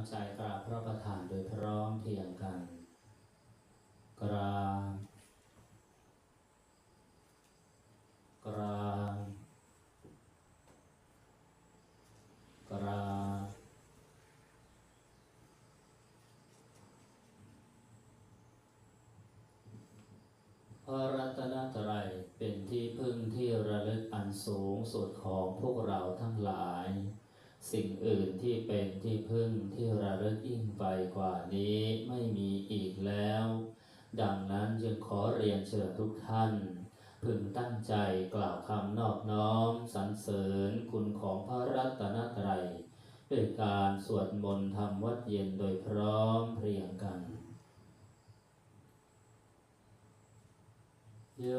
งใจกราบพระประธานโดยพร้อมเพรียงกัน กราบกราบกราบพระรัตนตรัยเป็นที่พึ่งที่ระลึกอันสูงสุดของพวกเราทั้งหลาย สิ่งอื่นที่เป็นที่พึ่งที่ระลึกยิ่งไปกว่านี้ไม่มีอีกแล้ว ดังนั้นจึงขอเรียนเชิญทุกท่าน พึงตั้งใจกล่าวคำนอบน้อมสรรเสริญคุณของพระรัตนตรัยด้วยการสวดมนต์ทำวัดเย็นโดยพร้อมเพรียงกันโย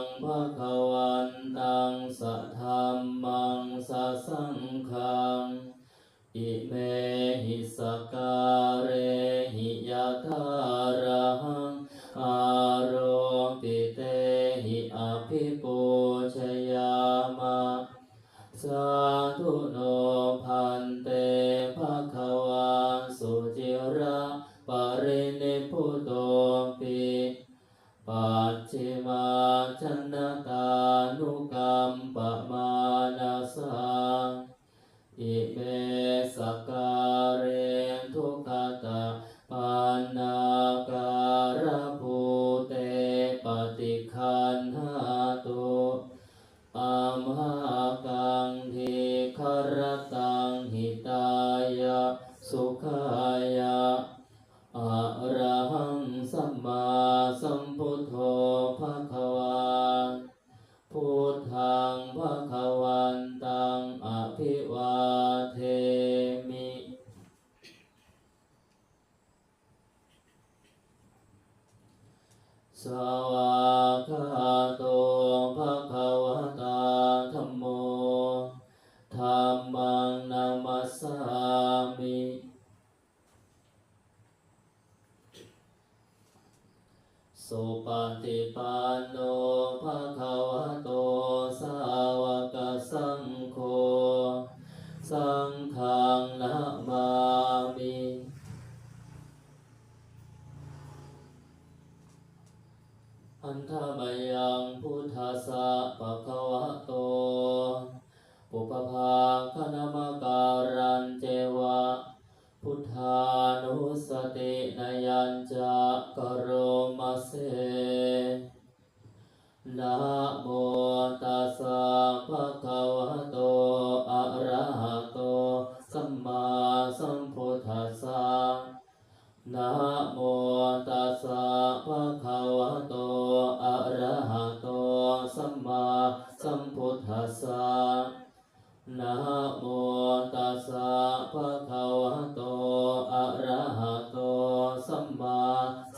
ยังภะคะวันตังสะธัมมังสะสังฆังอิเมหิสการเรหิยะทาระหังอาโรปิเตหิอภิปูชยามะสาธุโนพันเตภะคะวาสุจิระปรินิพพุโตปิ ปัจฉิมาชนะตานุกรรมปะมานาสาอิเมสการเรนทุกขตาปันนาการภูเตปฏิคันหาตุอัมหากังทีครตังหิตายะสุขายะ อะระหังสัมมาสัมพุทโธภะคะวาพุทธังภะคะวันตังอภิวาเทมิ สวากขาโตภะคะวะตาธัมโมธัมมังนามัสสามิ สุปฏิปันโนภะคะวะโต สาวกสังโฆ สังฆังนะมามิอันธมยังพุทธัสสะปะคะวะโต ปุปภาคณมการันเจวะ พุทธานุสตินยัญจะกโรมเสนะโมตัสสะภะคะวะโต อะระหะโต สัมมาสัมพุทธัสสะนะโมตัสสะภะคะวะโต อะระหะโต สัมมาสัมพุทธัสสะนะโมตัสสะภะ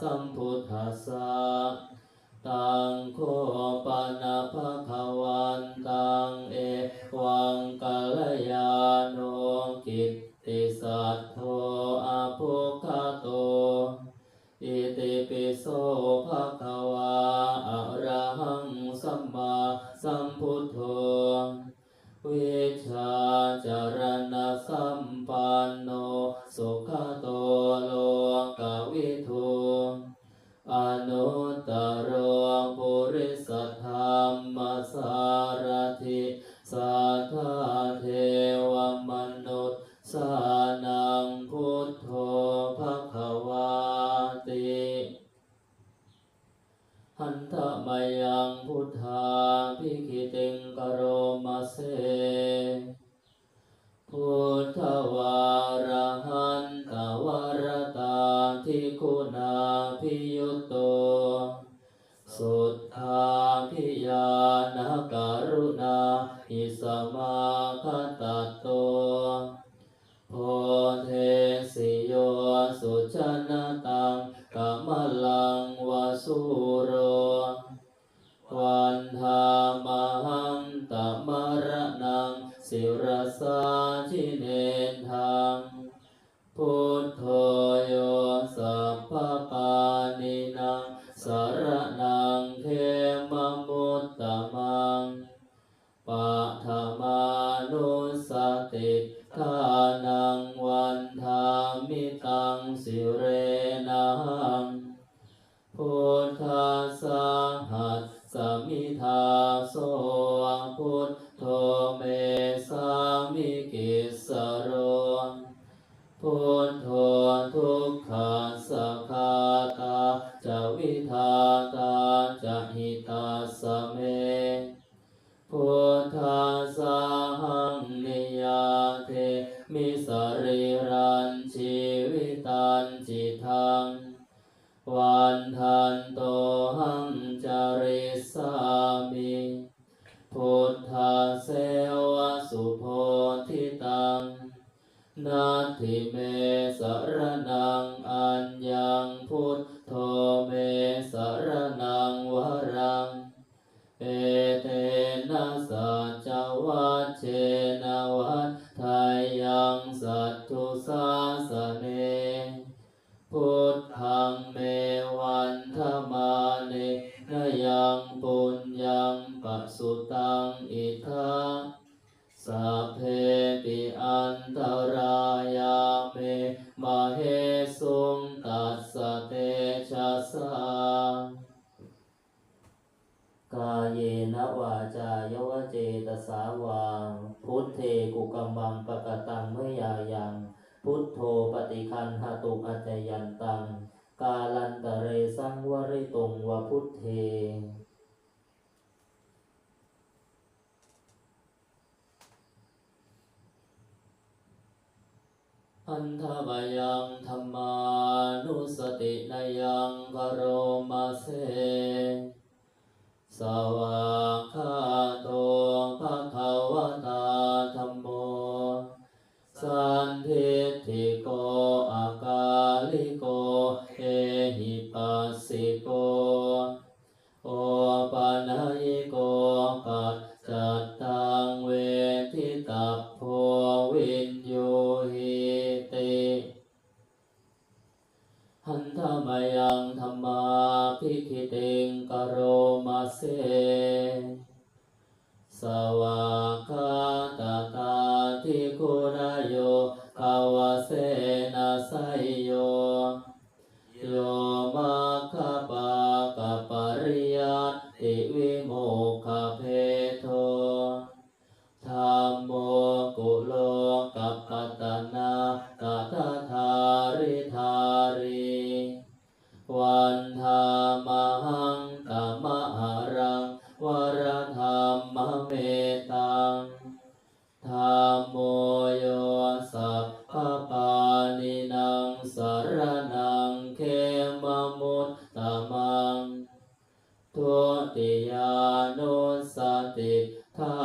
สัมพุทธัสสะตังโคปะนะภะคะวันตังเอวังกัลยาโนกิตติสัทโธ รุณาหิสมาคตโตโพเทสิโยสุชนะตังกมลังวสุโร วันธามหังตมรนังสิรสาชิเนทังพุทโธโยสัพพปานินังสารนังเท สคาตาจะวิทาตาจะหิตาสเมพุทธัสสะหังนิยาเทมิสรีรันชีวิตันจิทังวันทันโตหังจริสามิพุทธาเสวะสุโพธ นาทิเมสรนังอัญญังพุทโธเมสรนังวรังเอเตนะสัจวัชเชนวัฏทายังสัตตุสาสเนพุทธังเมวันธมาเนนยังปุญญังปัสสุตังอิทา อันทบยังธรรมานุสตินายังกโรมาเสสวากขาโตภะคะวะตาธัมโม สันทิฏฐิโกอากาลิโกเอหิปัสสิโก เสสวากาตาตาทิคุณโยภาวเส ธรรมโมโยสัพพปานินังสารนังเขมมุตตมังทุติยานุสติทา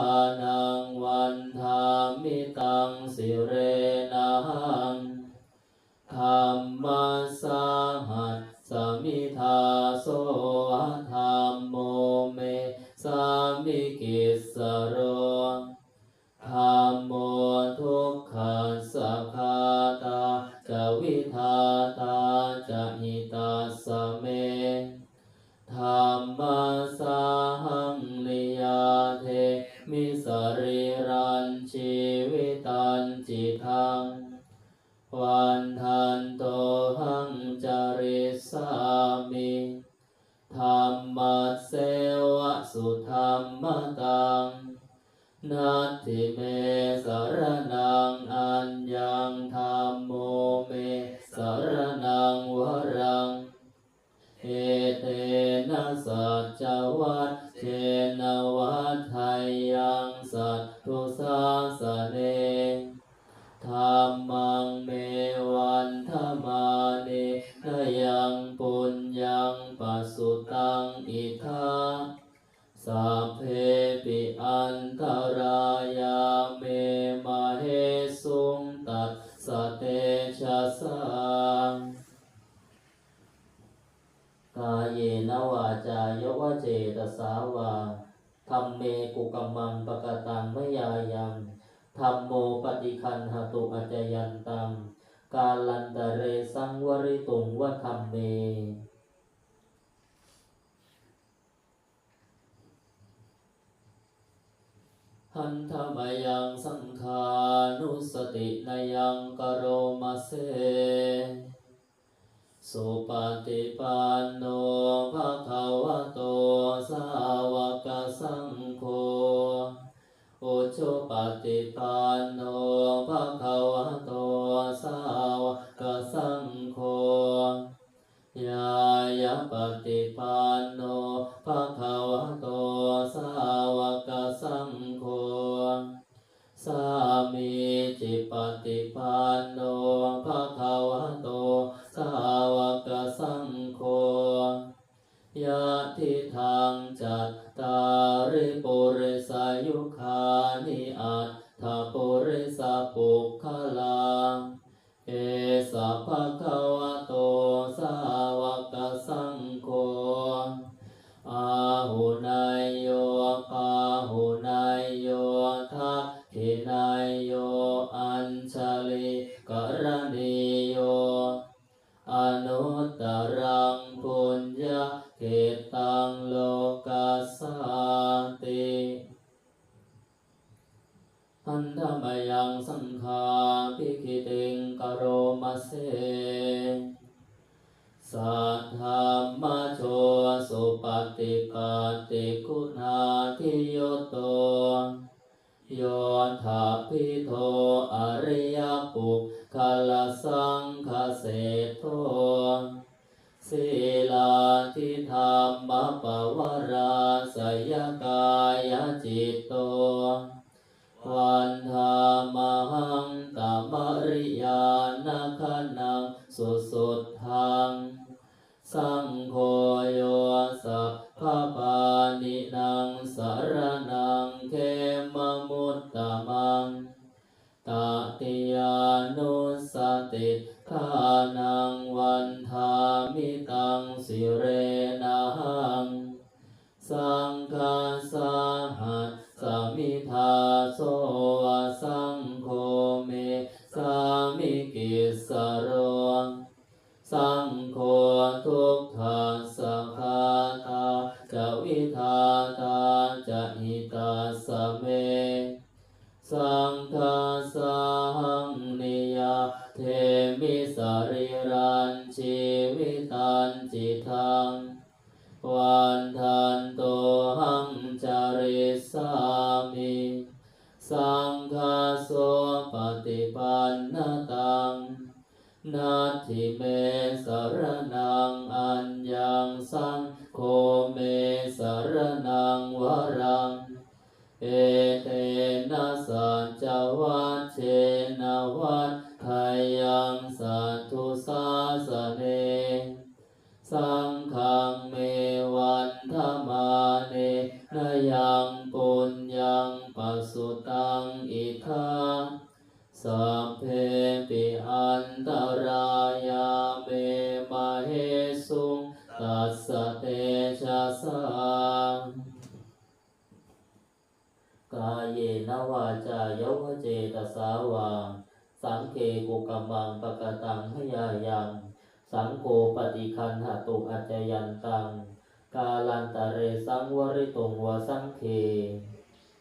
นังวันธามิตังสิเรนังธรรมสาหัสสมิทาโสธรรมโมเมสามิกิสโร มิธรรมเสวะสุธรรมตังนัตถิเมสารนังอัญญังธรรมโมเมสารนังวรังเอเตนะสัจวัตเชนวัฏไทยยังสัตตุสาสเนธรรมังเม ธรรมโมปฏิคันหตุอัจยันตังกาลันตะเรสังวริตุงวะธรรมเม หันธมยังสังขานุสตินยังกโรมาเสสุปฏิปันโนภะคะวะโตสาวกสังโฆ ชุปฏิปันโนภะคะวะโตสาวกสังโฆยายะปฏิปันโนภะคะวะโตสาวกสังโฆสามีจิปฏิปันโน ยะทิทางจัตตาริปุริสายุคานิอัตถาปุริสปุคขลาเอสะภะคะวะโตสาวกสังโฆอาหุนายโยปาหุนายโยทักขินายโยอัญชลิกรณ อริยปุคคลสังคเสโทศีลาทิธรรมปวราสยกายจิตโตวันธามหังตมริยานาคนังสุสุดทังสังโฆโยสัพพปานินางสารนังเขมมุตตมัง ตติยานุสติทานังวันทามิตังสิเรนังสังฆาสาหัสสมิทาโสวะสังโฆเมสามิกิสโรสังโฆทุกขสังฆาตาจวิทาตา นาทิเมสรนังอัญญังสังโฆเมสรนังวรัง เอเตนะสัจจวัเชนวัฏไทยังสัตทุสาสเน สังฆังเมวันธมาเนนยังปุญญังปัสสุตังอิทาสัพเพปิอันตา เยนวาจายวเจตสาวา สังเคกุกัมมังปะกตังพยายัง สังโฆปฏิคันหตุอัจจยันตัง กาลันตะเรสังวริตุงวสังเค